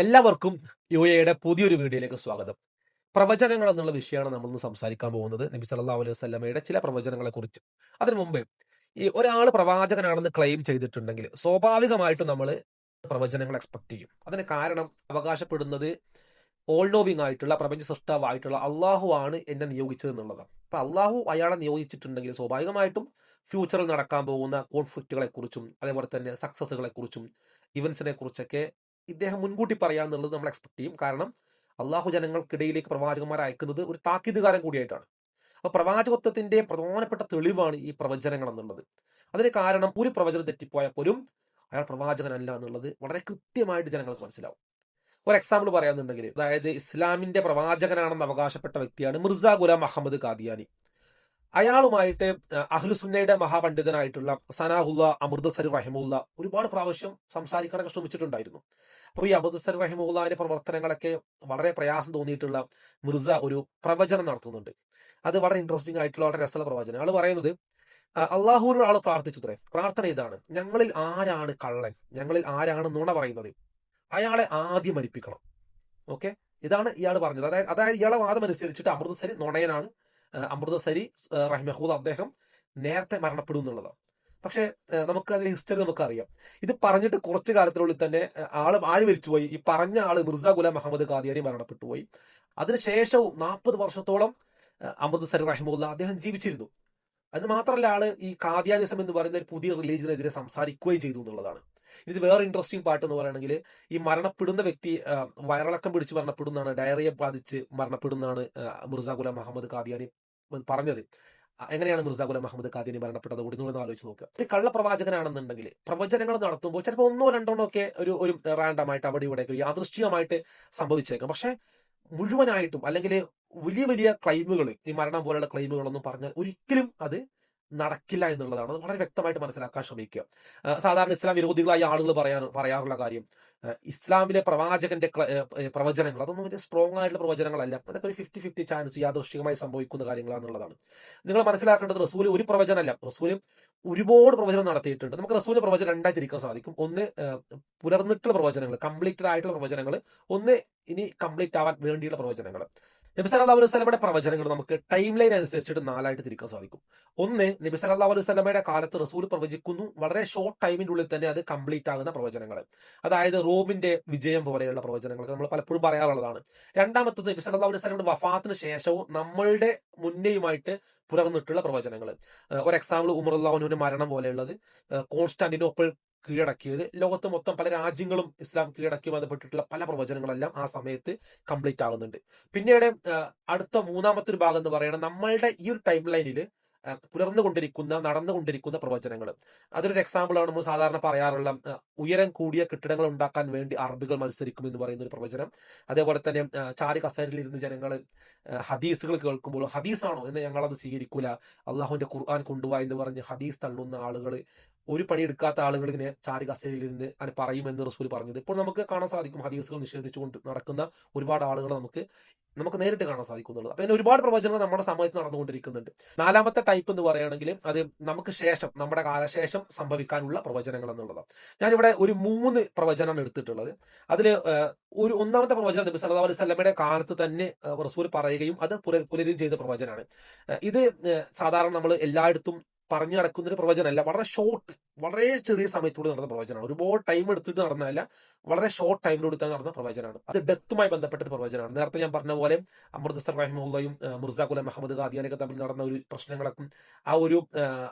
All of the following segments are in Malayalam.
എല്ലാവർക്കും യു എയുടെ പുതിയൊരു വീഡിയോയിലേക്ക് സ്വാഗതം. പ്രവചനങ്ങൾ എന്നുള്ള വിഷയമാണ് നമ്മൾ ഇന്ന് സംസാരിക്കാൻ പോകുന്നത്. നബി സല്ലാ അലൈഹി വസല്ലമയുടെ ചില പ്രവചനങ്ങളെ കുറിച്ച് അതിനു മുമ്പ് ഈ ഒരാൾ പ്രവാചകനാണെന്ന് ക്ലെയിം ചെയ്തിട്ടുണ്ടെങ്കിൽ സ്വാഭാവികമായിട്ടും നമ്മൾ പ്രവചനങ്ങൾ എക്സ്പെക്ട് ചെയ്യും. അതിന് കാരണം അവകാശപ്പെടുന്നത് ഓൾ നോവിങ് ആയിട്ടുള്ള പ്രപഞ്ച സൃഷ്ടാവായിട്ടുള്ള അള്ളാഹു ആണ് എന്നെ നിയോഗിച്ചത് എന്നുള്ളതാണ്. അപ്പൊ അള്ളാഹു അയാളെ നിയോഗിച്ചിട്ടുണ്ടെങ്കിൽ സ്വാഭാവികമായിട്ടും ഫ്യൂച്ചറിൽ നടക്കാൻ പോകുന്ന കോൺഫ്ലിക്റ്റുകളെ കുറിച്ചും അതേപോലെ തന്നെ സക്സസുകളെ കുറിച്ചും ഇവന്റ്സിനെ കുറിച്ചൊക്കെ ഇദ്ദേഹം മുൻകൂട്ടി പറയാന്നുള്ളത് നമ്മൾ എക്സ്പെക്ട് ചെയ്യും. കാരണം അള്ളാഹു ജനങ്ങൾക്കിടയിലേക്ക് പ്രവാചകന്മാരെ അയക്കുന്നത് ഒരു താക്കീതുകാരൻ കൂടിയായിട്ടാണ്. അപ്പൊ പ്രവാചകത്വത്തിന്റെ പ്രധാനപ്പെട്ട തെളിവാണ് ഈ പ്രവചനങ്ങൾ എന്നുള്ളത്. അതിന് കാരണം ഒരു പ്രവചനം തെറ്റിപ്പോയാൽ പോലും അയാൾ പ്രവാചകനല്ല എന്നുള്ളത് വളരെ കൃത്യമായിട്ട് ജനങ്ങൾക്ക് മനസ്സിലാവും. ഒരു എക്സാമ്പിൾ പറയാന്നുണ്ടെങ്കിൽ അതായത് ഇസ്ലാമിന്റെ പ്രവാചകനാണെന്ന് അവകാശപ്പെട്ട വ്യക്തിയാണ് മിർസ ഗുലാം അഹമ്മദ് കാദിയാനി അയാളുമായിട്ട് അഹ്ലുസുന്നയുടെ മഹാപണ്ഡിതനായിട്ടുള്ള സനാഹുല്ല അമൃതസർ റഹിമുല്ല ഒരുപാട് പ്രാവശ്യം സംസാരിക്കാനൊക്കെ ശ്രമിച്ചിട്ടുണ്ടായിരുന്നു. അപ്പോൾ ഈ അമൃതസർ റഹിമുല്ലാന്റെ പ്രവർത്തനങ്ങളൊക്കെ വളരെ പ്രയാസം തോന്നിയിട്ടുള്ള മിർസ ഒരു പ്രവചനം നടത്തുന്നുണ്ട്. അത് വളരെ ഇൻട്രസ്റ്റിംഗ് ആയിട്ടുള്ള വളരെ രസമുള്ള പ്രവചനം. ആൾ പറയുന്നത് അള്ളാഹുവിനോട് ആൾ പ്രാർത്ഥിച്ചുത്രേ. പ്രാർത്ഥന ഇതാണ്. ഞങ്ങളിൽ ആരാണ് കള്ളൻ? ഞങ്ങളിൽ ആരാണ് നുണ പറയുന്നത്? അയാളെ ആദ്യം മരിപ്പിക്കണം. ഓക്കെ? ഇതാണ് ഇയാൾ പറഞ്ഞത്. അതായത് അതായത് ഇയാളെ വാദം അനുസരിച്ചിട്ട് അമൃതസരി നുണയനാണ് അമൃതസരി റഹിമഹൂദ് അദ്ദേഹം നേരത്തെ മരണപ്പെടും എന്നുള്ളതാണ്. പക്ഷെ നമുക്ക് അതിന്റെ ഹിസ്റ്ററി നമുക്കറിയാം. ഇത് പറഞ്ഞിട്ട് കുറച്ചു കാലത്തിനുള്ളിൽ തന്നെ ആൾ ആര് മരിച്ചുപോയി? ഈ പറഞ്ഞ ആൾ മിർസ ഗുലാം മുഹമ്മദ് മരണപ്പെട്ടു പോയി അതിനുശേഷവും നാൽപ്പത് വർഷത്തോളം അമൃതസരി റഹിമുല്ല അദ്ദേഹം ജീവിച്ചിരുന്നു. അത് മാത്രമല്ല ആൾ ഈ കാദ്യാനിസം എന്ന് പറയുന്ന ഒരു പുതിയ റിലീജിനെതിരെ സംസാരിക്കുകയും ചെയ്തു എന്നുള്ളതാണ്. ഇത് വേറെ ഇൻട്രസ്റ്റിംഗ് പാട്ട് എന്ന് പറയുകയാണെങ്കിൽ ഈ മരണപ്പെടുന്ന വ്യക്തി വയറിളക്കം പിടിച്ച് മരണപ്പെടുന്നതാണ് ഡയറിയ ബാധിച്ച് മരണപ്പെടുന്നതാണ് മിർസ ഗുലാം മുഹമ്മദ് കാദിയാനി പറഞ്ഞത്. എങ്ങനെയാണ് മിർസ ഗുലാം മുഹമ്മദ് കാദിയാനി മരണപ്പെട്ടത്? കൂടി നിങ്ങൾ ആലോചിച്ച് നോക്കുക ഒരു കള്ളപ്രവാചകനാണെന്നുണ്ടെങ്കിൽ പ്രവചനങ്ങൾ നടത്തുമ്പോൾ ചിലപ്പോൾ ഒന്നോ രണ്ടോ ഒക്കെ ഒരു ഒരു റാൻഡമായിട്ട് അവിടെ ഇവിടെ യാദൃശ്ചികമായിട്ട് സംഭവിച്ചേക്കാം. പക്ഷെ മുഴുവനായിട്ടും അല്ലെങ്കിൽ വലിയ വലിയ ക്ലെയിമുകൾ ഈ മരണം പോലെയുള്ള ക്ലെയിമുകളൊന്നും പറഞ്ഞാൽ ഒരിക്കലും അത് നടക്കില്ല എന്നുള്ളതാണ്. അത് വളരെ വ്യക്തമായിട്ട് മനസ്സിലാക്കാൻ ശ്രമിക്കുക. സാധാരണ ഇസ്ലാം വിരോധികളായ ആളുകൾ പറയാൻ പറയാറുള്ള കാര്യം ഇസ്ലാമിലെ പ്രവാചകന്റെ പ്രവചനങ്ങൾ അതൊന്നും വലിയ സ്ട്രോങ് ആയിട്ടുള്ള പ്രവചനങ്ങളല്ല. അതൊക്കെ ഒരു ഫിഫ്റ്റി ഫിഫ്റ്റി ചാൻസ് യാദൃശ്ചികമായി സംഭവിക്കുന്ന കാര്യങ്ങളാണെന്നുള്ളതാണ് നിങ്ങൾ മനസ്സിലാക്കേണ്ടത് റസൂൽ ഒരു പ്രവചനമല്ല. റസൂൽ ഒരുപാട് പ്രവചനം നടത്തിയിട്ടുണ്ട്. നമുക്ക് റസൂലിന്റെ പ്രവചനം രണ്ടായി തിരിക്കാൻ സാധിക്കും. ഒന്ന് പുലർന്നിട്ടുള്ള പ്രവചനങ്ങൾ കംപ്ലീറ്റഡ് ആയിട്ടുള്ള പ്രവചനങ്ങൾ. ഒന്ന് ഇനി കംപ്ലീറ്റ് ആവാൻ വേണ്ടിയുള്ള പ്രവചനങ്ങൾ. നബി അലൈഹി സ്വലമയുടെ പ്രവചനങ്ങൾ നമുക്ക് ടൈം ലൈൻ അനുസരിച്ചിട്ട് നാലായിട്ട് തിരിക്കാൻ സാധിക്കും. ഒന്ന് നബി അലൈഹി സ്വലമയുടെ കാലത്ത് റസൂൽ പ്രവചിക്കുന്നു. വളരെ ഷോർട്ട് ടൈമിന്റെ ഉള്ളിൽ തന്നെ അത് കംപ്ലീറ്റ് ആകുന്ന പ്രവചനങ്ങൾ. അതായത് റോമിന്റെ വിജയം പോലെയുള്ള പ്രവചനങ്ങൾ നമ്മൾ പലപ്പോഴും പറയാറുള്ളതാണ്. രണ്ടാമത്തത് നബി അലൈഹി സ്വലമയുടെ വഫാത്തിന് ശേഷവും നമ്മളുടെ മുന്നേയുമായിട്ട് പുലർന്നിട്ടുള്ള പ്രവചനങ്ങൾ. ഒരു എക്സാമ്പിൾ ഉമർ അള്ളാഹുനുവിന്റെ മരണം പോലെയുള്ളത്. കോൺസ്റ്റാന്റിനോപ്പിൾ കീഴടക്കിയത്. ലോകത്ത് മൊത്തം പല രാജ്യങ്ങളും ഇസ്ലാം കീഴടക്കി ബന്ധപ്പെട്ടിട്ടുള്ള പല പ്രവചനങ്ങളെല്ലാം ആ സമയത്ത് കംപ്ലീറ്റ് ആകുന്നുണ്ട്. പിന്നീട് അടുത്ത മൂന്നാമത്തെ ഒരു ഭാഗം എന്ന് പറയുന്നത് നമ്മളുടെ ഈ ഒരു ടൈം ലൈനിൽ പുലർന്നുകൊണ്ടിരിക്കുന്ന നടന്നുകൊണ്ടിരിക്കുന്ന പ്രവചനങ്ങൾ അതൊരു എക്സാമ്പിൾ ആണ് നമ്മൾ സാധാരണ പറയാറുള്ള ഉയരം കൂടിയ കെട്ടിടങ്ങൾ ഉണ്ടാക്കാൻ വേണ്ടി അറബികൾ മത്സരിക്കും എന്ന് പറയുന്ന ഒരു പ്രവചനം. അതേപോലെ തന്നെ ചാരി കസേരയിൽ ജനങ്ങൾ ഹദീസുകൾ കേൾക്കുമ്പോൾ ഹദീസാണോ? എന്ന് ഞങ്ങളത് സ്വീകരിക്കൂല. അള്ളാഹുവിന്റെ ഖുർആൻ കൊണ്ടുപോയി എന്ന് പറഞ്ഞ് ഹദീസ് തള്ളുന്ന ആളുകൾ ഒരു പണി എടുക്കാത്ത ആളുകൾ ഇങ്ങനെ ചാരി കസേരയിൽ നിന്ന് അങ്ങനെ പറയുമെന്ന് റസൂൽ പറഞ്ഞത്. ഇപ്പോൾ നമുക്ക് കാണാൻ സാധിക്കും ഹദീസുകൾ നിഷേധിച്ചുകൊണ്ട് നടക്കുന്ന ഒരുപാട് ആളുകൾ നമുക്ക് നമുക്ക് നേരിട്ട് കാണാൻ സാധിക്കുന്നുള്ളത് അപ്പൊ ഒരുപാട് പ്രവചനങ്ങൾ നമ്മുടെ സമയത്ത് നടന്നുകൊണ്ടിരിക്കുന്നുണ്ട്. നാലാമത്തെ ടൈപ്പ് എന്ന് പറയുകയാണെങ്കിൽ അത് നമുക്ക് ശേഷം നമ്മുടെ കാലശേഷം സംഭവിക്കാനുള്ള പ്രവചനങ്ങൾ എന്നുള്ളതാണ്. ഞാനിവിടെ ഒരു മൂന്ന് പ്രവചനമാണ് എടുത്തിട്ടുള്ളത്. അതിൽ ഒരു ഒന്നാമത്തെ പ്രവചനം നബി സല്ലല്ലാഹു അലൈഹി വസല്ലമയുടെ കാലത്ത് തന്നെ റസൂൽ പറയുകയും അത് പുനരുകയും ചെയ്ത പ്രവചനമാണ്. ഇത് സാധാരണ നമ്മൾ എല്ലായിടത്തും പറഞ്ഞു നടക്കുന്ന ഒരു പ്രവചനമല്ല. വളരെ ഷോർട്ട് വളരെ ചെറിയ സമയത്തൂടെ നടന്ന പ്രവചനമാണ്. ഒരുപാട് ടൈം എടുത്തിട്ട് നടന്നതല്ല വളരെ ഷോർട്ട് ടൈമിലൂടെ നടന്ന പ്രവചനമാണ്. അത് ഡെത്തുമായി ബന്ധപ്പെട്ട ഒരു പ്രവചനമാണ്. നേരത്തെ ഞാൻ പറഞ്ഞ പോലെ അമൃത്സർ റഹിമുള്ളയും മിർസ ഗുലാം മുഹമ്മദ് ഖാദിയാനൊക്കെ തമ്മിൽ നടന്ന ഒരു പ്രശ്നങ്ങളൊക്കെ ആ ഒരു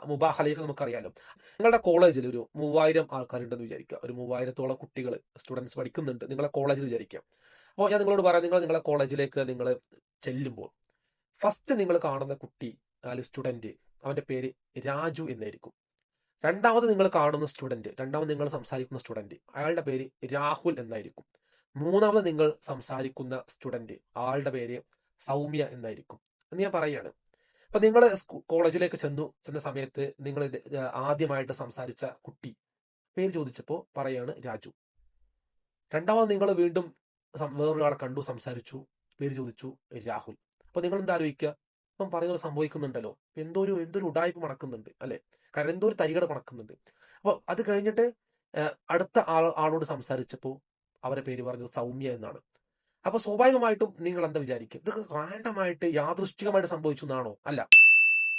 മുബാഹലയൊക്കെ നമുക്കറിയാലോ. നിങ്ങളുടെ കോളേജിൽ ഒരു മൂവായിരം ആൾക്കാരുണ്ടെന്ന് വിചാരിക്കുക. ഒരു മൂവായിരത്തോളം കുട്ടികൾ സ്റ്റുഡൻസ് പഠിക്കുന്നുണ്ട്. നിങ്ങളെ കോളേജിൽ വിചാരിക്കാം അപ്പോൾ ഞാൻ നിങ്ങളോട് പറയാം നിങ്ങൾ നിങ്ങളെ കോളേജിലേക്ക് നിങ്ങൾ ചെല്ലുമ്പോൾ ഫസ്റ്റ് നിങ്ങൾ കാണുന്ന കുട്ടി അല്ലെങ്കിൽ സ്റ്റുഡന്റ് അവന്റെ പേര് രാജു എന്നായിരിക്കും. രണ്ടാമത് നിങ്ങൾ കാണുന്ന സ്റ്റുഡന്റ് രണ്ടാമത് നിങ്ങൾ സംസാരിക്കുന്ന സ്റ്റുഡന്റ് അയാളുടെ പേര് രാഹുൽ എന്നായിരിക്കും. മൂന്നാമത് നിങ്ങൾ സംസാരിക്കുന്ന സ്റ്റുഡന്റ് ആളുടെ പേര് സൗമ്യ എന്നായിരിക്കും. എന്ന് ഞാൻ പറയുകയാണ് അപ്പം നിങ്ങൾ കോളേജിലേക്ക് ചെന്നു ചെന്ന സമയത്ത് നിങ്ങൾ ആദ്യമായിട്ട് സംസാരിച്ച കുട്ടി പേര് ചോദിച്ചപ്പോൾ പറയാണ് രാജു. രണ്ടാമത് നിങ്ങൾ വീണ്ടും വേറൊരാളെ കണ്ടു സംസാരിച്ചു പേര് ചോദിച്ചു രാഹുൽ. അപ്പോൾ നിങ്ങൾ എന്താ ആലോചിക്കുക? ഇപ്പം പറയുന്നത് സംഭവിക്കുന്നുണ്ടല്ലോ. എന്തോ ഒരു എന്തോ ഒരു ഉടായ്പ മണക്കുന്നുണ്ട് അല്ലെ? എന്തോ ഒരു തരികട മണക്കുന്നുണ്ട്. അപ്പോൾ അത് കഴിഞ്ഞിട്ട് അടുത്ത ആൾ ആളോട് സംസാരിച്ചപ്പോൾ അവരെ പേര് പറഞ്ഞത് സൗമ്യ എന്നാണ്. അപ്പൊ സ്വാഭാവികമായിട്ടും നിങ്ങൾ എന്താ വിചാരിക്കും ഇത് റാൻഡമായിട്ട് യാദൃശ്ചികമായിട്ട് സംഭവിച്ചു എന്നാണോ? അല്ല.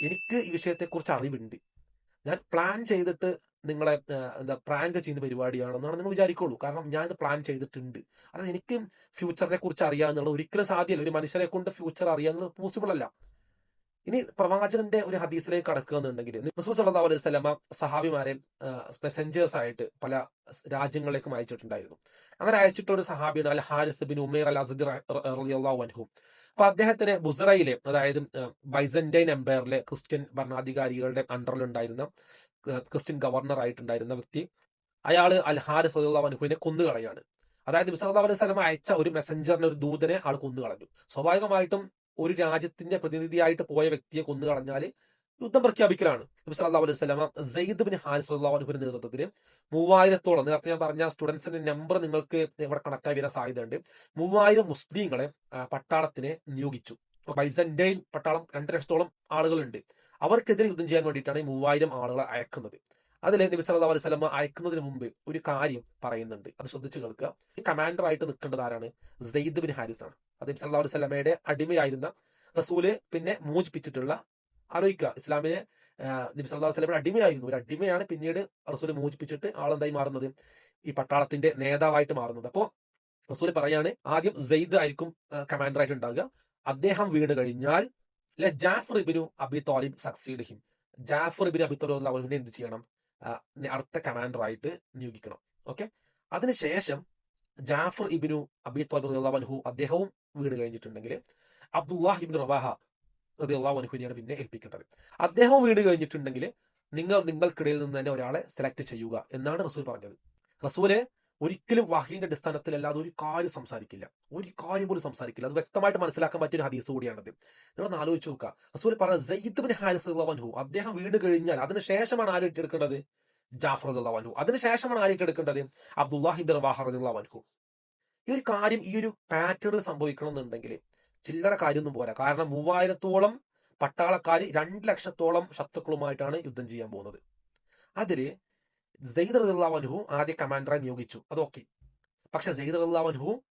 എനിക്ക് ഈ വിഷയത്തെക്കുറിച്ച് അറിവുണ്ട്. ഞാൻ പ്ലാൻ ചെയ്തിട്ട് നിങ്ങളെ എന്താ പ്രാങ്ക് ചെയ്യുന്ന പരിപാടിയാണെന്നാണ് നിങ്ങൾ വിചാരിക്കുള്ളൂ. കാരണം ഞാൻ ഇത് പ്ലാൻ ചെയ്തിട്ടുണ്ട്. അത് എനിക്ക് ഫ്യൂച്ചറിനെ കുറിച്ച് അറിയാന്നുള്ളത് ഒരിക്കലും സാധ്യമല്ല. ഒരു മനുഷ്യരെ കൊണ്ട് ഫ്യൂച്ചർ അറിയാന്നുള്ളത് പോസിബിൾ അല്ല. ഇനി പ്രവാചകന്റെ ഒരു ഹദീസിലേക്ക് കടക്കുക എന്നുണ്ടെങ്കിൽ റസൂൽ സല്ലാ അലൈഹി സ്വലമ സഹാബിമാരെ മെസ്സഞ്ചേഴ്സ് ആയിട്ട് പല രാജ്യങ്ങളിലേക്കും അയച്ചിട്ടുണ്ടായിരുന്നു. അങ്ങനെ അയച്ചിട്ടുള്ള ഒരു സഹാബിയാണ് al Haris bin Umair al Asad റളിയല്ലാഹു അൻഹു. അപ്പൊ അദ്ദേഹത്തിന് ബുസറയിലെ അതായത് ബൈസന്റൈൻ എംപയറിലെ ക്രിസ്ത്യൻ ഭരണാധികാരികളുടെ അണ്ടറിലുണ്ടായിരുന്ന ക്രിസ്ത്യൻ ഗവർണർ ആയിട്ടുണ്ടായിരുന്ന വ്യക്തി. അയാൾ അൽ ഹാരിസ് റളിയല്ലാഹു അൻഹുവിനെ കൊന്നുകളയാണ്. അതായത് ബിസല്ലാ അലൈഹി സ്വലമ അയച്ച ഒരു മെസ്സഞ്ചറിനെ ഒരു ദൂതനെ ആൾ കൊന്നുകളഞ്ഞു. സ്വാഭാവികമായിട്ടും ഒരു രാജ്യത്തിന്റെ പ്രതിനിധിയായിട്ട് പോയ വ്യക്തിയെ കൊന്നു കളഞ്ഞാൽ യുദ്ധം പ്രഖ്യാപിക്കലാണ്. നബി സല്ലല്ലാഹു അലൈഹി സ്വലാമ സെയ്ദ് ബിൻ ഹാൻ റളിയല്ലാഹു അൻഹുവിന്റെ നേതൃത്വത്തിൽ മൂവായിരത്തോളം നേരത്തെ ഞാൻ പറഞ്ഞ സ്റ്റുഡൻസിന്റെ നമ്പർ നിങ്ങൾക്ക് ഇവിടെ കണക്ട് ആയി വരാൻ സാധ്യതയുണ്ട്. മൂവായിരം മുസ്ലിങ്ങളെ പട്ടാളത്തിനെ നിയോഗിച്ചു. ബൈസന്റൈൻ പട്ടാളം രണ്ട് ലക്ഷത്തോളം ആളുകളുണ്ട്. അവർക്കെതിരെ യുദ്ധം ചെയ്യാൻ വേണ്ടിയിട്ടാണ് ഈ മൂവായിരം ആളുകളെ അയക്കുന്നത്. അതിൽ നബി സല്ലല്ലാഹു അലൈഹി വസല്ലം അയക്കുന്നതിന് മുമ്പ് ഒരു കാര്യം പറയുന്നുണ്ട്. അത് ശ്രദ്ധിച്ചു കേൾക്കുക. കമാൻഡർ ആയിട്ട് നിൽക്കേണ്ടത് ആരാണ്? സെയ്ദ് ബിൻ ഹാരിസ് ആണ്. അത് നബി സല്ലല്ലാഹു അലൈഹി വസല്ലമയുടെ അടിമയായിരുന്ന റസൂൽ പിന്നെ മോചിപ്പിച്ചിട്ടുള്ള ആലോചിക്കുക. ഇസ്ലാമിനെ നബി സല്ലല്ലാഹു അലൈഹി വസല്ലമയുടെ അടിമയായിരുന്നു. ഒരു അടിമയാണ് പിന്നീട് റസൂൽ മോചിപ്പിച്ചിട്ട് ആളെന്തായി മാറുന്നത്? ഈ പട്ടാളത്തിന്റെ നേതാവായിട്ട് മാറുന്നത്. അപ്പോൾ റസൂൽ പറയാണ് ആദ്യം സെയ്ദ് ആയിരിക്കും കമാൻഡർ ആയിട്ട് ഉണ്ടാകുക അദ്ദേഹം വീണ് കഴിഞ്ഞാൽ Jafar ibn Abi Talib succeed him Jafar ibn Abi Talib എന്ത് ചെയ്യണം? അടുത്ത കമാൻഡർ ആയിട്ട് നിയോഗിക്കണം. ഓക്കെ അതിനുശേഷം ജാഫർ ഇബിനു അബി ത്വബൻഹു അദ്ദേഹവും വീട് കഴിഞ്ഞിട്ടുണ്ടെങ്കിൽ അബ്ദുല്ലാഹ് ഇബിൻ റവാഹ റദിയുള്ളാഹുനുഹിനെയാണ് പിന്നെ ഏൽപ്പിക്കേണ്ടത്. അദ്ദേഹവും വീട് കഴിഞ്ഞിട്ടുണ്ടെങ്കിൽ നിങ്ങൾ നിങ്ങൾക്കിടയിൽ നിന്ന് തന്നെ ഒരാളെ സെലക്ട് ചെയ്യുക എന്നാണ് റസൂൽ പറഞ്ഞത്. റസൂൽ ഒരിക്കലും വഹീന്റെ അടിസ്ഥാനത്തിൽ അല്ലാതെ ഒരു കാര്യം സംസാരിക്കില്ല. ഒരു കാര്യം പോലും സംസാരിക്കില്ല. അത് വ്യക്തമായിട്ട് മനസ്സിലാക്കാൻ പറ്റിയ ഒരു ഹദീസ് കൂടിയാണത്. നിങ്ങളൊന്ന് ആലോചിച്ച് നോക്കുക. റസൂൽ പറഞ്ഞ സെയ്ദ് ബിൻ ഹാരിസ് അൻഹു. അദ്ദേഹം വീട് കഴിഞ്ഞാൽ അതിനുശേഷമാണ് ആര് ഏറ്റെടുക്കേണ്ടത്? ജാഫർ വൻഹു അതിനുശേഷമാണ് ആര് ഏറ്റെടുക്കേണ്ടത്? അബ്ദുല്ലാഹിബിൻ റവാഹർ അൻഹു. ഈ ഒരു കാര്യം ഈ ഒരു പാറ്റേണിൽ സംഭവിക്കണം എന്നുണ്ടെങ്കിൽ ചില്ലറ കാര്യമൊന്നും പോരാ. കാരണം മൂവായിരത്തോളം പട്ടാളക്കാർ രണ്ട് ലക്ഷത്തോളം ശത്രുക്കളുമായിട്ടാണ് യുദ്ധം ചെയ്യാൻ പോകുന്നത്. അതിൽ സെയ്ദ് റഹ്ലാവൻഹു ആദ്യ കമാൻഡറെ നിയോഗിച്ചു. അത് ഓക്കെ പക്ഷെ സെയ്ദ് റഹ്ലാവൻഹു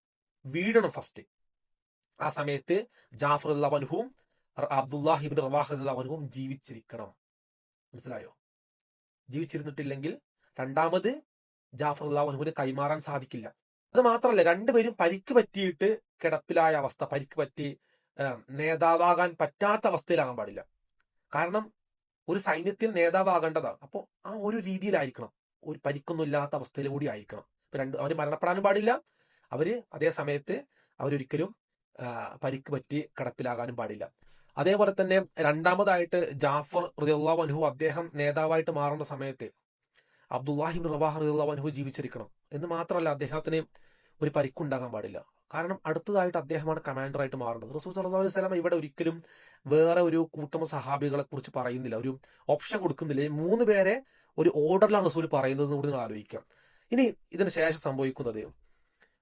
വീഴണം ഫസ്റ്റ് ആ സമയത്ത് ജാഫർ അള്ളാവൻഹുവും അബ്ദുല്ലാഹിബിൻ റവാഹ് അള്ളാവൻഹുവും ജീവിച്ചിരിക്കണം. മനസ്സിലായോ? ജീവിച്ചിരുന്നിട്ടില്ലെങ്കിൽ രണ്ടാമത് ജാഫർ അള്ളാവൻഹുവിന് കൈമാറാൻ സാധിക്കില്ല. അത് മാത്രമല്ല രണ്ടുപേരും പരിക്ക് പറ്റിയിട്ട് കിടപ്പിലായ അവസ്ഥ പരിക്ക് പറ്റി നേതാവാകാൻ പറ്റാത്ത അവസ്ഥയിലാകാൻ പാടില്ല. കാരണം ഒരു സൈന്യത്തിൽ നേതാവാകേണ്ടതാണ്. അപ്പോൾ ആ ഒരു രീതിയിലായിരിക്കണം. ഒരു പരിക്കൊന്നും ഇല്ലാത്ത അവസ്ഥയിൽ കൂടി ആയിരിക്കണം. ഇപ്പൊ രണ്ട് അവർ മരണപ്പെടാനും പാടില്ല. അവർ അതേ സമയത്ത് അവരൊരിക്കലും പരിക്ക് പറ്റി കടപ്പിലാകാനും പാടില്ല. അതേപോലെ തന്നെ രണ്ടാമതായിട്ട് ജാഫർ റിയുള്ള അനുഹു അദ്ദേഹം നേതാവായിട്ട് മാറുന്ന സമയത്ത് അബ്ദുല്ലാഹിബിൻ റവാഹ് റിയുള്ള അനുഹു ജീവിച്ചിരിക്കണം എന്ന് മാത്രമല്ല അദ്ദേഹത്തിന് ഒരു പരിക്കുണ്ടാകാൻ പാടില്ല. കാരണം അടുത്തതായിട്ട് അദ്ദേഹമാണ് കമാൻഡറായിട്ട് മാറുന്നത്. റസൂൽ സല്ലല്ലാഹു അലൈഹി സ്വലാം ഇവിടെ ഒരിക്കലും വേറെ ഒരു കൂട്ടം സഹാബികളെ കുറിച്ച് പറയുന്നില്ല. ഒരു ഓപ്ഷൻ കൊടുക്കുന്നില്ല. മൂന്ന് പേരെ ഒരു ഓർഡറിലാണ് റസൂൽ പറയുന്നത് കൂടി നിങ്ങൾ ആലോചിക്കാം. ഇനി ഇതിന് ശേഷം സംഭവിക്കുന്നത്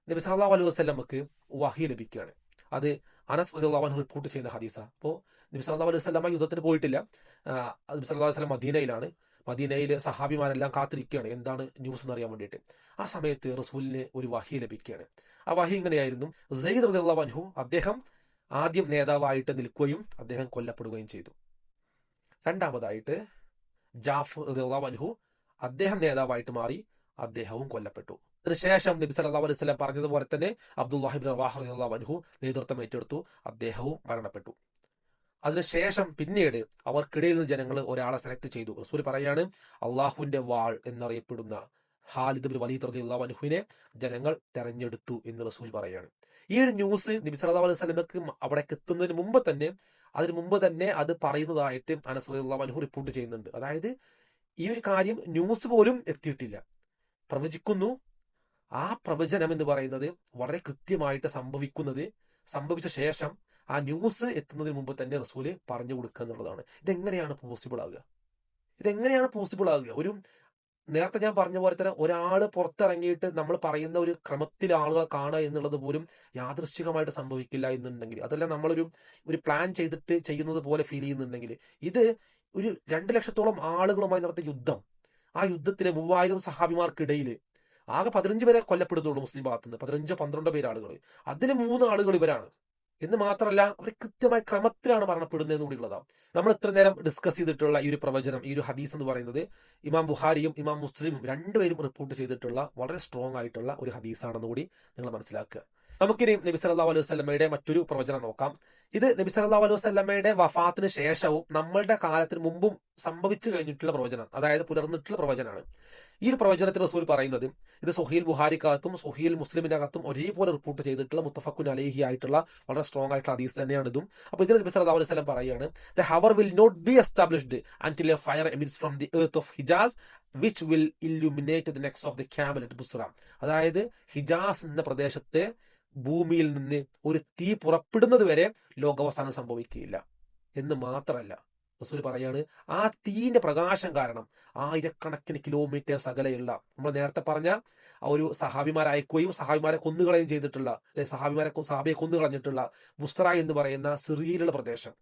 നബി സല്ലല്ലാഹു അലൈഹി വസ്ലമക്ക് വഹി ലഭിക്കുകയാണ്. അത് അനസ് റഹ്ലാൻ റിപ്പോർട്ട് ചെയ്യുന്ന ഹദീസ. അപ്പോൾ നബി സല്ലല്ലാഹു അലൈഹി വസല്ലമ യുദ്ധത്തിന് പോയിട്ടില്ല. നബി സല്ലല്ലാഹു അലൈഹി വസല്ലം മദീനയിലാണ്. മദീനയിൽ സഹാബിമാരെല്ലാം കാത്തിരിക്കുകയാണ്. എന്താണ് ന്യൂസ് എന്ന് അറിയാൻ വേണ്ടിയിട്ട്. ആ സമയത്ത് റസൂലിന് ഒരു വഹി ലഭിക്കുകയാണ്. ആ വഹി ഇങ്ങനെയായിരുന്നു. സെയ്ദ് റദിള്ളാഹു അദ്ദേഹം ആദ്യം നേതാവായിട്ട് നിൽക്കുകയും അദ്ദേഹം കൊല്ലപ്പെടുകയും ചെയ്തു. രണ്ടാമതായിട്ട് ജാഫർ റദിള്ളാഹു അദ്ദേഹം നേതാവായിട്ട് മാറി അദ്ദേഹവും കൊല്ലപ്പെട്ടു. അതിനുശേഷം നബി സല്ലല്ലാഹു അലൈഹി വസല്ലം പറഞ്ഞതുപോലെ തന്നെ അബ്ദുൽ റവാഹ് വാഹു നേതൃത്വം ഏറ്റെടുത്തു. അദ്ദേഹവും മരണപ്പെട്ടു. അതിനുശേഷം പിന്നീട് അവർക്കിടയിൽ നിന്ന് ജനങ്ങൾ ഒരാളെ സെലക്ട് ചെയ്തു. റസൂൽ പറയാണ് അള്ളാഹുവിന്റെ വാൾ എന്നറിയപ്പെടുന്ന ഹാലിദ് വലീദ് റളിയല്ലാഹു അൻഹുവിനെ ജനങ്ങൾ തെരഞ്ഞെടുത്തു എന്ന് റസൂൽ പറയാണ്. ഈ ഒരു ന്യൂസ് നബി സല്ലല്ലാഹു അലൈഹി സ്വലമക്ക് അവിടേക്ക് എത്തുന്നതിന് മുമ്പ് തന്നെ അതിന് മുമ്പ് തന്നെ അത് പറയുന്നതായിട്ട് അനസ് അൻഹു റിപ്പോർട്ട് ചെയ്യുന്നുണ്ട്. അതായത് ഈ ഒരു കാര്യം ന്യൂസ് പോലും എത്തിയിട്ടില്ല. പ്രവചിക്കുന്നു. ആ പ്രവചനം എന്ന് പറയുന്നത് വളരെ കൃത്യമായിട്ട് സംഭവിക്കുന്നത് സംഭവിച്ച ശേഷം ആ ന്യൂസ് എത്തുന്നതിന് മുമ്പ് തന്നെ റസൂൽ പറഞ്ഞു കൊടുക്കുക എന്നുള്ളതാണ്. ഇതെങ്ങനെയാണ് പോസിബിൾ ആകുക? ഇതെങ്ങനെയാണ് പോസിബിൾ ആകുക? ഒരു നേരത്തെ ഞാൻ പറഞ്ഞ പോലെ തന്നെ ഒരാൾ പുറത്തിറങ്ങിയിട്ട് നമ്മൾ പറയുന്ന ഒരു ക്രമത്തിൽ ആളുകളെ കാണുക എന്നുള്ളത് പോലും യാദൃശ്ചികമായിട്ട് സംഭവിക്കില്ല എന്നുണ്ടെങ്കിൽ അതല്ല നമ്മളൊരു ഒരു പ്ലാൻ ചെയ്തിട്ട് ചെയ്യുന്നത് പോലെ ഫീൽ ചെയ്യുന്നുണ്ടെങ്കിൽ ഇത് ഒരു രണ്ട് ലക്ഷത്തോളം ആളുകളുമായി നടത്തിയ യുദ്ധം ആ യുദ്ധത്തിലെ മൂവായിരം സഹാബിമാർക്കിടയിൽ ആകെ പതിനഞ്ച് പേരെ കൊല്ലപ്പെടുന്നുള്ളൂ മുസ്ലിം ഭാഗത്ത് നിന്ന് പതിനഞ്ചോ പന്ത്രണ്ടോ പേര് ആളുകൾ അതിന് മൂന്ന് ആളുകൾ ഇവരാണ്. എന്ന് മാത്രമല്ല അവർ കൃത്യമായ ക്രമത്തിലാണ് മരണപ്പെടുന്നത് കൂടിയുള്ളതാണ് നമ്മൾ ഇത്ര നേരം ഡിസ്കസ് ചെയ്തിട്ടുള്ള ഈ ഒരു പ്രവചനം ഈ ഒരു ഹദീസ് എന്ന് പറയുന്നത് ഇമാം ബുഹാരിയും ഇമാം മുസ്ലിമും രണ്ടുപേരും റിപ്പോർട്ട് ചെയ്തിട്ടുള്ള വളരെ സ്ട്രോങ് ആയിട്ടുള്ള ഒരു ഹദീസാണെന്ന് കൂടി നിങ്ങൾ മനസ്സിലാക്കുക. നമുക്കിനി നബി സല്ലല്ലാഹു അലൈഹി വസല്ലമയുടെ മറ്റൊരു പ്രവചനം നോക്കാം. ഇത് നബി സല്ലല്ലാഹു അലൈഹി വസല്ലമയുടെ വഫാത്തിന് ശേഷവും നമ്മളുടെ കാലത്തിന് മുമ്പും സംഭവിച്ചു കഴിഞ്ഞിട്ടുള്ള പ്രവചനം അതായത് പുലർന്നിട്ടുള്ള പ്രവചനമാണ്. ഈ ഒരു പ്രവചനത്തിൽ റസൂൽ പറയുന്നത് ഇത് സുഹീൽ ബുഹാരിക്കകത്തും സുഹീൽ മുസ്ലിമിന്റെ അകത്തും ഒരേപോലെ റിപ്പോർട്ട് ചെയ്തിട്ടുള്ള മുത്തഫക്കുൻ അലേഹി ആയിട്ടുള്ള വളരെ സ്ട്രോങ് ആയിട്ടുള്ള ഹദീസ് തന്നെയാണ് ഇതും. അപ്പോൾ ഇതിന് നബി സല്ലല്ലാഹു വസല്ലം പറയുകയാണ് the hour will not be established until a fire emits from the earth of Hijaz which will illuminate the necks of the camel at Busra അതായത് ഹിജാസ് എന്ന പ്രദേശത്തെ ഭൂമിയിൽ നിന്ന് ഒരു തീ പുറപ്പെടുന്നത് വരെ ലോകാവസാനം സംഭവിക്കുകയില്ല എന്ന് മാത്രമല്ല. റസൂൽ പറയാണ് ആ തീന്റെ പ്രകാശം കാരണം ആയിരക്കണക്കിന് കിലോമീറ്റേഴ്സ് അകലെയുള്ള നമ്മൾ നേരത്തെ പറഞ്ഞ ആ ഒരു സഹാബിമാരെ അയക്കുകയും സഹാബിമാരെ കൊന്നുകളയും ചെയ്തിട്ടുള്ള അല്ലെ സഹാബിമാരെ സഹാബിയെ കൊന്നുകളഞ്ഞിട്ടുള്ള മുസ്തറ എന്ന് പറയുന്ന സിറിയയിലുള്ള പ്രദേശം.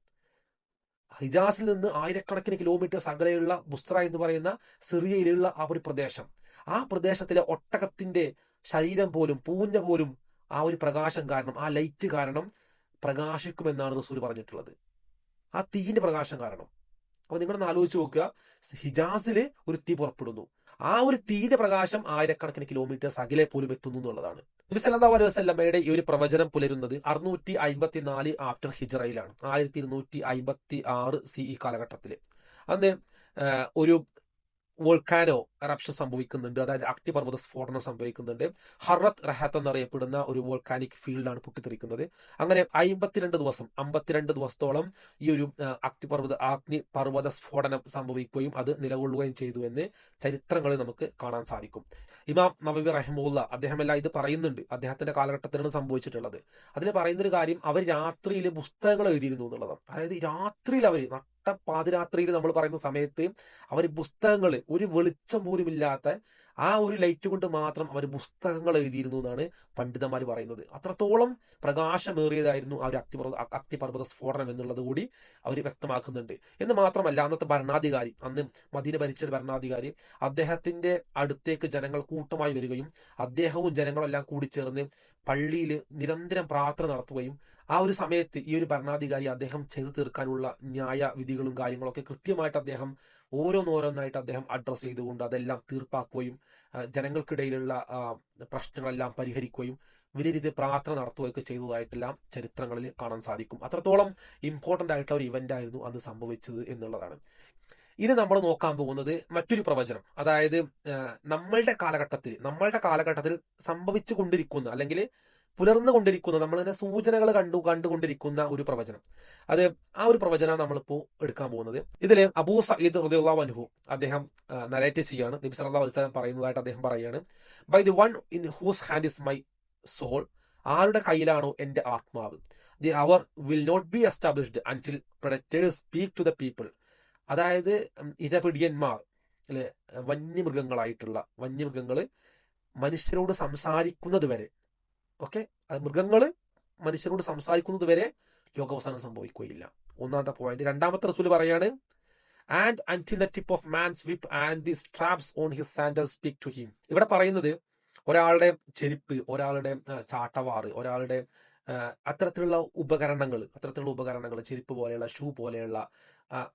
ഹിജാസിൽ നിന്ന് ആയിരക്കണക്കിന് കിലോമീറ്റേഴ്സ് അകലെയുള്ള ബുസ്ത്ര എന്ന് പറയുന്ന സിറിയയിലുള്ള ആ ഒരു പ്രദേശം. ആ പ്രദേശത്തിലെ ഒട്ടകത്തിന്റെ ശരീരം പോലും പൂഞ്ഞ പോലും ആ ഒരു പ്രകാശം കാരണം ആ ലൈറ്റ് കാരണം പ്രകാശിക്കുമെന്നാണ് റസൂൽ പറഞ്ഞിട്ടുള്ളത്. ആ തീയിന്റെ പ്രകാശം കാരണം. അപ്പൊ നിങ്ങളൊന്ന് ആലോചിച്ച് നോക്കുക. ഹിജാസിൽ ഒരു തീ പുറപ്പെടുന്നു. ആ ഒരു തീന്റെ പ്രകാശം ആയിരക്കണക്കിന് കിലോമീറ്റേഴ്സ് അകലെ പോലും എത്തുന്നു എന്നുള്ളതാണ്. നബി സല്ലാ അലൈഹി വസല്ലമയുടെ ഈ ഒരു പ്രവചനം പുലരുന്നത് അറുന്നൂറ്റി അമ്പത്തി നാല് ആഫ്റ്റർ ഹിജറയിലാണ്. ആയിരത്തി ഇരുന്നൂറ്റി അമ്പത്തി ആറ് സി ഈ കാലഘട്ടത്തിൽ അന്ന് ഒരു വോൾക്കാനോ എറപ്ഷൻ സംഭവിക്കുന്നുണ്ട്. അതായത് അഗ്നിപർവത സ്ഫോടനം സംഭവിക്കുന്നുണ്ട്. ഹറത്ത് റഹത്ത് എന്നറിയപ്പെടുന്ന ഒരു വോൾക്കാനിക് ഫീൽഡാണ് പൊട്ടിത്തെറിക്കുന്നത്. അങ്ങനെ അമ്പത്തിരണ്ട് ദിവസം അമ്പത്തിരണ്ട് ദിവസത്തോളം ഈ ഒരു അഗ്നിപർവത അഗ്നിപർവത സ്ഫോടനം സംഭവിക്കുകയും അത് നിലകൊള്ളുകയും ചെയ്തു എന്ന് ചരിത്രങ്ങളിൽ നമുക്ക് കാണാൻ സാധിക്കും. ഇമാം നബവി റഹ്മുല്ല അദ്ദേഹമെല്ലാം ഇത് പറയുന്നുണ്ട്. അദ്ദേഹത്തിന്റെ കാലഘട്ടത്തിലാണ് സംഭവിച്ചിട്ടുള്ളത്. അതിൽ പറയുന്നൊരു കാര്യം അവർ രാത്രിയിൽ പുസ്തകങ്ങൾ എഴുതിയിരുന്നു എന്നുള്ളതാണ്. അതായത് രാത്രിയിൽ അവർ നട്ട പാതിരാത്രിയിൽ നമ്മൾ പറയുന്ന സമയത്ത് അവർ പുസ്തകങ്ങൾ ഒരു വെളിച്ചം പോലും ഇല്ലാത്ത ആ ഒരു ലൈറ്റ് കൊണ്ട് മാത്രം അവർ പുസ്തകങ്ങൾ എഴുതിയിരുന്നു എന്നാണ് പണ്ഡിതന്മാർ പറയുന്നത്. അത്രത്തോളം പ്രകാശമേറിയതായിരുന്നു ആ ഒരു അഗ്നിപർവത അഗ്നിപർവത സ്ഫോടനം എന്നുള്ളത് കൂടി അവർ വ്യക്തമാക്കുന്നുണ്ട്. എന്ന് മാത്രമല്ല അന്നത്തെ ഭരണാധികാരി അന്ന് മദീന ഭരിച്ച ഭരണാധികാരി അദ്ദേഹത്തിന്റെ അടുത്തേക്ക് ജനങ്ങൾ കൂട്ടമായി വരികയും അദ്ദേഹവും ജനങ്ങളെല്ലാം കൂടി ചേർന്ന് പള്ളിയിൽ നിരന്തരം പ്രാർത്ഥന നടത്തുകയും ആ ഒരു സമയത്ത് ഈ ഒരു ഭരണാധികാരി അദ്ദേഹം ചെയ്തു തീർക്കാനുള്ള ന്യായ വിധികളും കാര്യങ്ങളൊക്കെ കൃത്യമായിട്ട് അദ്ദേഹം ഓരോന്നോരോന്നായിട്ട് അദ്ദേഹം അഡ്രസ്സ് ചെയ്തുകൊണ്ട് അതെല്ലാം തീർപ്പാക്കുകയും ജനങ്ങൾക്കിടയിലുള്ള പ്രശ്നങ്ങളെല്ലാം പരിഹരിക്കുകയും വലിയ രീതിയിൽ പ്രാർത്ഥന നടത്തുകയൊക്കെ ചെയ്തതായിട്ടെല്ലാം ചരിത്രങ്ങളിൽ കാണാൻ സാധിക്കും. അത്രത്തോളം ഇമ്പോർട്ടന്റ് ആയിട്ടുള്ള ഒരു ഇവന്റ് ആയിരുന്നു അന്ന് സംഭവിച്ചത് എന്നുള്ളതാണ്. ഇനി നമ്മൾ നോക്കാൻ പോകുന്നത് മറ്റൊരു പ്രവചനം. അതായത് നമ്മളുടെ കാലഘട്ടത്തിൽ നമ്മളുടെ കാലഘട്ടത്തിൽ സംഭവിച്ചു കൊണ്ടിരിക്കുന്ന അല്ലെങ്കിൽ പുലർന്നു കൊണ്ടിരിക്കുന്ന നമ്മൾ തന്നെ സൂചനകൾ കണ്ടു കണ്ടുകൊണ്ടിരിക്കുന്ന ഒരു പ്രവചനം. അത് ആ ഒരു പ്രവചനം നമ്മളിപ്പോ എടുക്കാൻ പോകുന്നത്. ഇതിൽ അബൂ സയ്യിദ് റളിയല്ലാഹു അൻഹു അദ്ദേഹം നരേറ്റ് ചെയ്യാണ് നബി അലൈഹി വസല്ലം പറയുന്നതായിട്ട് അദ്ദേഹം പറയാണ് by the one in whose hand is my soul ആരുടെ കയ്യിലാണോ എന്റെ ആത്മാവ്? The hour will not be established until predators speak to the people അതായത് ഇരപിടിയന്മാർ അല്ലെ വന്യമൃഗങ്ങളായിട്ടുള്ള വന്യമൃഗങ്ങൾ മനുഷ്യരോട് സംസാരിക്കുന്നത് വരെ ഓക്കെ? മൃഗങ്ങൾ മനുഷ്യരോട് സംസാരിക്കുന്നത് വരെ ലോകാവസാനം സംഭവിക്കുകയില്ല. ഒന്നാമത്തെ പോയിന്റ് രണ്ടാമത്തെ റസൂൽ പറയാണ് and until the tip of man's whip and the straps on his sandal speak to him ഇവിടെ പറയുന്നത് ഒരാളുടെ ചെരുപ്പ് ഒരാളുടെ ചാട്ടവാറ് ഒരാളുടെ അത്തരത്തിലുള്ള ഉപകരണങ്ങൾ അത്തരത്തിലുള്ള ഉപകരണങ്ങൾ ചെരുപ്പ് പോലെയുള്ള ഷൂ പോലെയുള്ള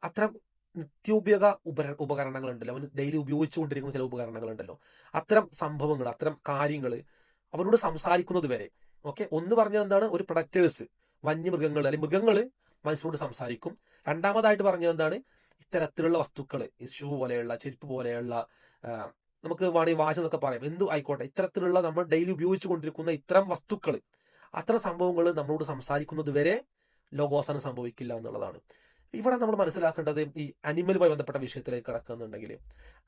അത്തരം നിത്യോപയോഗ ഉപര ഉപകരണങ്ങൾ ഉണ്ടല്ലോ അവന് ഡെയിലി ഉപയോഗിച്ചുകൊണ്ടിരിക്കുന്ന ചില ഉപകരണങ്ങൾ ഉണ്ടല്ലോ അത്തരം സംഭവങ്ങൾ അത്തരം കാര്യങ്ങൾ അവരോട് സംസാരിക്കുന്നത് വരെ. ഓക്കെ ഒന്ന് പറഞ്ഞത് എന്താണ്? ഒരു പ്രൊഡക്റ്റേഴ്സ് വന്യമൃഗങ്ങൾ അല്ലെങ്കിൽ മൃഗങ്ങൾ മനുഷ്യരോട് സംസാരിക്കും. രണ്ടാമതായിട്ട് പറഞ്ഞത് എന്താണ്? ഇത്തരത്തിലുള്ള വസ്തുക്കൾ ഷൂ പോലെയുള്ള ചെരുപ്പ് പോലെയുള്ള നമുക്ക് വേണമെങ്കിൽ വാച്ച് എന്നൊക്കെ പറയാം. എന്തു ആയിക്കോട്ടെ. ഇത്തരത്തിലുള്ള നമ്മൾ ഡെയിലി ഉപയോഗിച്ചു കൊണ്ടിരിക്കുന്ന ഇത്തരം വസ്തുക്കൾ അത്തരം സംഭവങ്ങൾ നമ്മളോട് സംസാരിക്കുന്നത് വരെ ലോകോസാനം സംഭവിക്കില്ല എന്നുള്ളതാണ്. ഇവിടെ നമ്മൾ മനസ്സിലാക്കേണ്ടത് ഈ അനിമലുമായി ബന്ധപ്പെട്ട വിഷയത്തിലേക്ക് കടക്കുന്നുണ്ടെങ്കിൽ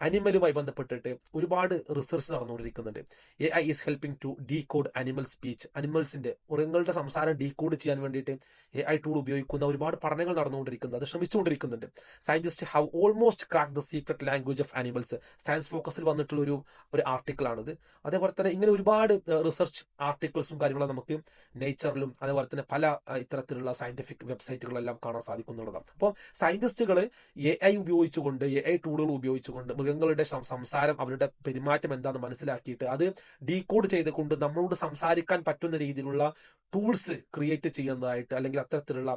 അനിമലുമായി ബന്ധപ്പെട്ടിട്ട് ഒരുപാട് റിസർച്ച് നടന്നുകൊണ്ടിരിക്കുന്നുണ്ട്. A I is helping to decode animal speech അനിമൽസിന്റെ മൃഗങ്ങളുടെ സംസാരം ഡീകോഡ് ചെയ്യാൻ വേണ്ടിയിട്ട് എ ഐ ടൂൾ ഉപയോഗിക്കുന്ന ഒരുപാട് പഠനങ്ങൾ നടന്നുകൊണ്ടിരിക്കുന്നത് അത് ശ്രമിച്ചുകൊണ്ടിരിക്കുന്നുണ്ട്. Scientist have almost crack the secret language of animals science ഫോക്കസിൽ വന്നിട്ടുള്ള ഒരു ഒരു ആർട്ടിക്കിളാണിത് അതേപോലെ തന്നെ ഇങ്ങനെ ഒരുപാട് റിസർച്ച് ആർട്ടിക്കിൾസും കാര്യങ്ങളും നമുക്ക് നേച്ചറിലും അതേപോലെ തന്നെ പല ഇത്തരത്തിലുള്ള സയന്റിഫിക് വെബ്സൈറ്റുകളെല്ലാം കാണാൻ സാധിക്കുന്നുള്ളതാണ്. അപ്പോൾ സയന്റിസ്റ്റുകൾ എ ഐ ഉപയോഗിച്ചുകൊണ്ട് എ ഐ ടൂളുകൾ ഉപയോഗിച്ചുകൊണ്ട് മൃഗങ്ങളുടെ സംസാരം അവരുടെ പെരുമാറ്റം എന്താണെന്ന് മനസ്സിലാക്കിയിട്ട് അത് ഡീകോഡ് ചെയ്തുകൊണ്ട് നമ്മളോട് സംസാരിക്കാൻ പറ്റുന്ന രീതിയിലുള്ള ടൂൾസ് ക്രിയേറ്റ് ചെയ്യുന്നതായിട്ട് അല്ലെങ്കിൽ അത്തരത്തിലുള്ള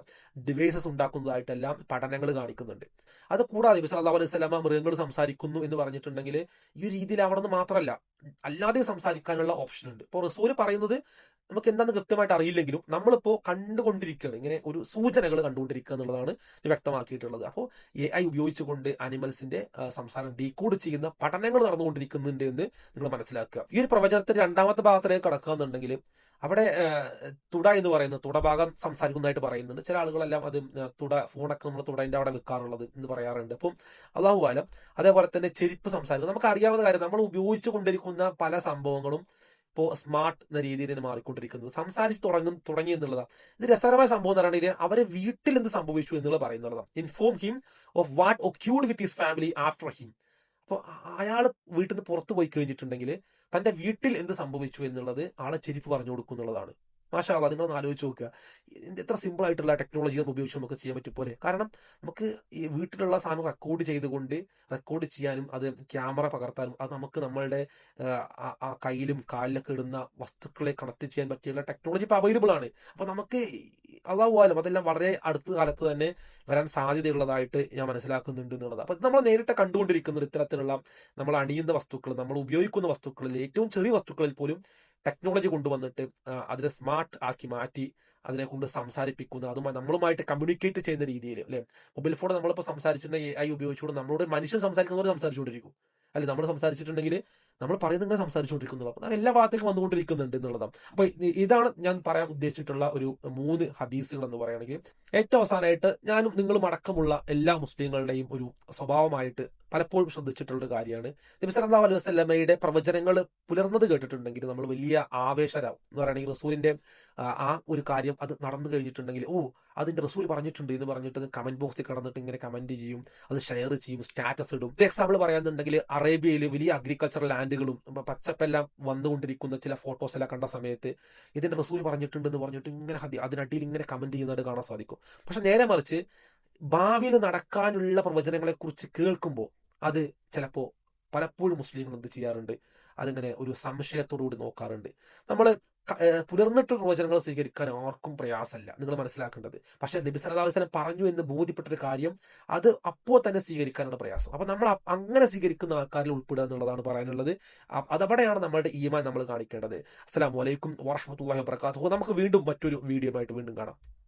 ഡിവൈസസ് ഉണ്ടാക്കുന്നതായിട്ടെല്ലാം പഠനങ്ങൾ കാണിക്കുന്നുണ്ട്. അത് കൂടാതെ നബി സല്ലല്ലാഹു അലൈഹി സ്വലാമ മൃഗങ്ങൾ സംസാരിക്കുന്നു എന്ന് പറഞ്ഞിട്ടുണ്ടെങ്കിൽ ഈ രീതിയിൽ ഒരു നിന്ന് മാത്രമല്ല അല്ലാതെ സംസാരിക്കാനുള്ള ഓപ്ഷൻ ഉണ്ട്. ഇപ്പോൾ റസൂൽ പറയുന്നത് നമുക്ക് എന്താണെന്ന് കൃത്യമായിട്ട് അറിയില്ലെങ്കിലും നമ്മളിപ്പോൾ കണ്ടുകൊണ്ടിരിക്കുകയാണ്. ഇങ്ങനെ ഒരു സൂചനകൾ കണ്ടുകൊണ്ടിരിക്കുക എന്നുള്ളതാണ് വ്യക്തമാക്കിയിട്ടുള്ളത്. അപ്പോൾ എ ഐ ഉപയോഗിച്ചുകൊണ്ട് അനിമൽസിന്റെ സംസാരം ഡീകോഡ് ചെയ്യുന്ന പഠനങ്ങൾ നടന്നുകൊണ്ടിരിക്കുന്നുണ്ട് എന്ന് നിങ്ങൾ മനസ്സിലാക്കുക. ഈ ഒരു പ്രവചനത്തിന്റെ രണ്ടാമത്തെ ഭാഗത്തിലേക്ക് കടക്കുക എന്നുണ്ടെങ്കിൽ അവിടെ തുട എന്ന് പറയുന്നത് തുടഭാഗം സംസാരിക്കുന്നതായിട്ട് പറയുന്നുണ്ട്. ചില ആളുകളെല്ലാം അത് തുട ഫോണൊക്കെ നമ്മൾ തുടന്റെ അവിടെ വെക്കാറുള്ളത് എന്ന് പറയാറുണ്ട്. അപ്പം അള്ളാഹു അതേപോലെ തന്നെ ചെരുപ്പ് സംസാരിക്കുന്നത് നമുക്ക് അറിയാവുന്ന കാര്യം നമ്മൾ ഉപയോഗിച്ചു കൊണ്ടിരിക്കുന്ന പല സംഭവങ്ങളും ഇപ്പോൾ സ്മാർട്ട് എന്ന രീതിയിൽ മാറിക്കൊണ്ടിരിക്കുന്നത്. സംസാരിച്ച് തുടങ്ങും തുടങ്ങി എന്നുള്ളതാണ്. ഇത് രസകരമായ സംഭവം എന്ന് പറയുകയാണെങ്കിൽ അവരെ വീട്ടിൽ എന്ത് സംഭവിച്ചു എന്നുള്ളത് പറയുന്നതാണ് inform him of what occurred with his family after him അപ്പോൾ അയാൾ വീട്ടിൽ നിന്ന് പുറത്തു പോയി കഴിഞ്ഞിട്ടുണ്ടെങ്കിൽ തന്റെ വീട്ടിൽ എന്ത് സംഭവിച്ചു എന്നുള്ളത് ആളെ ചെരിപ്പ് പറഞ്ഞു കൊടുക്കും എന്നുള്ളതാണ്. മാഷാ അള്ളാ നിങ്ങളൊന്ന് ആലോചിച്ച് നോക്കുക. എത്ര സിമ്പിൾ ആയിട്ടുള്ള ടെക്നോളജി നമുക്ക് ഉപയോഗിച്ച് നമുക്ക് ചെയ്യാൻ പറ്റും പോലെ. കാരണം നമുക്ക് ഈ വീട്ടിലുള്ള സാധനം റെക്കോർഡ് ചെയ്തുകൊണ്ട് റെക്കോർഡ് ചെയ്യാനും അത് ക്യാമറ പകർത്താനും അത് നമുക്ക് നമ്മളുടെ ആ, കയ്യിലും കാലിലൊക്കെ ഇടുന്ന വസ്തുക്കളെ കണക്ട് ചെയ്യാൻ പറ്റിയുള്ള ടെക്നോളജി ഇപ്പോൾ അവൈലബിൾ ആണ്. അപ്പോൾ നമുക്ക് അതാവുമല്ലോ അതെല്ലാം വളരെ അടുത്ത കാലത്ത് തന്നെ വരാൻ സാധ്യതയുള്ളതായിട്ട് ഞാൻ മനസ്സിലാക്കുന്നുണ്ട് എന്നുള്ളത്. അപ്പൊ നമ്മൾ നേരിട്ട് കണ്ടുകൊണ്ടിരിക്കുന്ന ഇത്തരത്തിലുള്ള നമ്മൾ അണിയുന്ന വസ്തുക്കൾ നമ്മൾ ഉപയോഗിക്കുന്ന വസ്തുക്കളിൽ ഏറ്റവും ചെറിയ വസ്തുക്കളിൽ പോലും ടെക്നോളജി കൊണ്ടുവന്നിട്ട് അതിനെ സ്മാർട്ട് ആക്കി മാറ്റി അതിനെ കൊണ്ട് സംസാരിപ്പിക്കുന്ന. അതുമായി നമ്മളുമായിട്ട് കമ്മ്യൂണിക്കേറ്റ് ചെയ്യുന്ന രീതിയിൽ അല്ലെ? മൊബൈൽ ഫോൺ നമ്മളിപ്പോൾ സംസാരിച്ചിട്ടുണ്ടെങ്കിൽ ഐ ഉപയോഗിച്ചുകൊണ്ട് നമ്മളോട് മനുഷ്യൻ സംസാരിക്കുന്നവർ സംസാരിച്ചുകൊണ്ടിരിക്കും. അല്ലെ? നമ്മൾ സംസാരിച്ചിട്ടുണ്ടെങ്കിൽ നമ്മൾ പറയുന്നത് ഇങ്ങനെ സംസാരിച്ചുകൊണ്ടിരിക്കുന്നു അപ്പം എല്ലാ ഭാഗത്തേക്കും വന്നുകൊണ്ടിരിക്കുന്നുണ്ട് എന്നുള്ളതാണ്. അപ്പോൾ ഇതാണ് ഞാൻ പറയാൻ ഉദ്ദേശിച്ചിട്ടുള്ള ഒരു മൂന്ന് ഹദീസുകൾ എന്ന് പറയുകയാണെങ്കിൽ ഏറ്റവും അവസാനമായിട്ട് ഞാനും നിങ്ങളും അടക്കമുള്ള എല്ലാ മുസ്ലിങ്ങളുടെയും ഒരു സ്വഭാവമായിട്ട് പലപ്പോഴും ശ്രദ്ധിച്ചിട്ടുള്ള കാര്യമാണ്. നബി അലൈഹി വസല്ലമയുടെ പ്രവചനങ്ങൾ പുലർന്നത് കേട്ടിട്ടുണ്ടെങ്കിൽ നമ്മൾ വലിയ ആവേശരാവും. എന്ന് പറയുകയാണെങ്കിൽ റസൂലിന്റെ ആ, ഒരു കാര്യം അത് നടന്നു കഴിഞ്ഞിട്ടുണ്ടെങ്കിൽ ഓ അതിന്റെ റസൂൽ പറഞ്ഞിട്ടുണ്ട് എന്ന് പറഞ്ഞിട്ട് കമന്റ് ബോക്സിൽ കടന്നിട്ട് ഇങ്ങനെ കമന്റ് ചെയ്യും അത് ഷെയർ ചെയ്യും സ്റ്റാറ്റസ് ഇടും. എക്സാമ്പിൾ പറയാന്നുണ്ടെങ്കിൽ അറേബ്യയിൽ വലിയ അഗ്രികൾച്ചർ ലാൻഡുകളും പച്ചപ്പെല്ലാം വന്നുകൊണ്ടിരിക്കുന്ന ചില ഫോട്ടോസ് എല്ലാം കണ്ട സമയത്ത് ഇതിന്റെ റസൂൽ പറഞ്ഞിട്ടുണ്ടെന്ന് പറഞ്ഞിട്ട് ഇങ്ങനെ അതിനടിയിൽ ഇങ്ങനെ കമന്റ് ചെയ്യുന്നതായിട്ട് കാണാൻ സാധിക്കും. പക്ഷെ നേരെ മറിച്ച് ഭാവിയിൽ നടക്കാനുള്ള പ്രവചനങ്ങളെ കുറിച്ച് കേൾക്കുമ്പോൾ അത് ചിലപ്പോൾ പലപ്പോഴും മുസ്ലിങ്ങൾ എന്ത് ചെയ്യാറുണ്ട്? അതിങ്ങനെ ഒരു സംശയത്തോടുകൂടി നോക്കാറുണ്ട്. നമ്മൾ പുലർന്നിട്ട് പ്രവചനങ്ങൾ സ്വീകരിക്കാൻ ആർക്കും പ്രയാസമല്ല. നിങ്ങൾ മനസ്സിലാക്കേണ്ടത്. പക്ഷെ നബി സല്ലല്ലാഹു അലൈഹി വസല്ലം പറഞ്ഞു എന്ന് ബോധ്യപ്പെട്ടൊരു കാര്യം അത് അപ്പോൾ തന്നെ സ്വീകരിക്കാനുള്ള പ്രയാസം. അപ്പൊ നമ്മൾ അങ്ങനെ സ്വീകരിക്കുന്ന ആൾക്കാരിൽ ഉൾപ്പെടുക എന്നുള്ളതാണ് പറയാനുള്ളത്. അതവിടെയാണ് നമ്മളുടെ ഈമാൻ നമ്മൾ കാണിക്കേണ്ടത്. അസ്സാം വലൈക്കും വറഹ്മത്തുള്ളാഹി വബറകാതുഹു. നമുക്ക് വീണ്ടും മറ്റൊരു വീഡിയോ ആയിട്ട് വീണ്ടും കാണാം.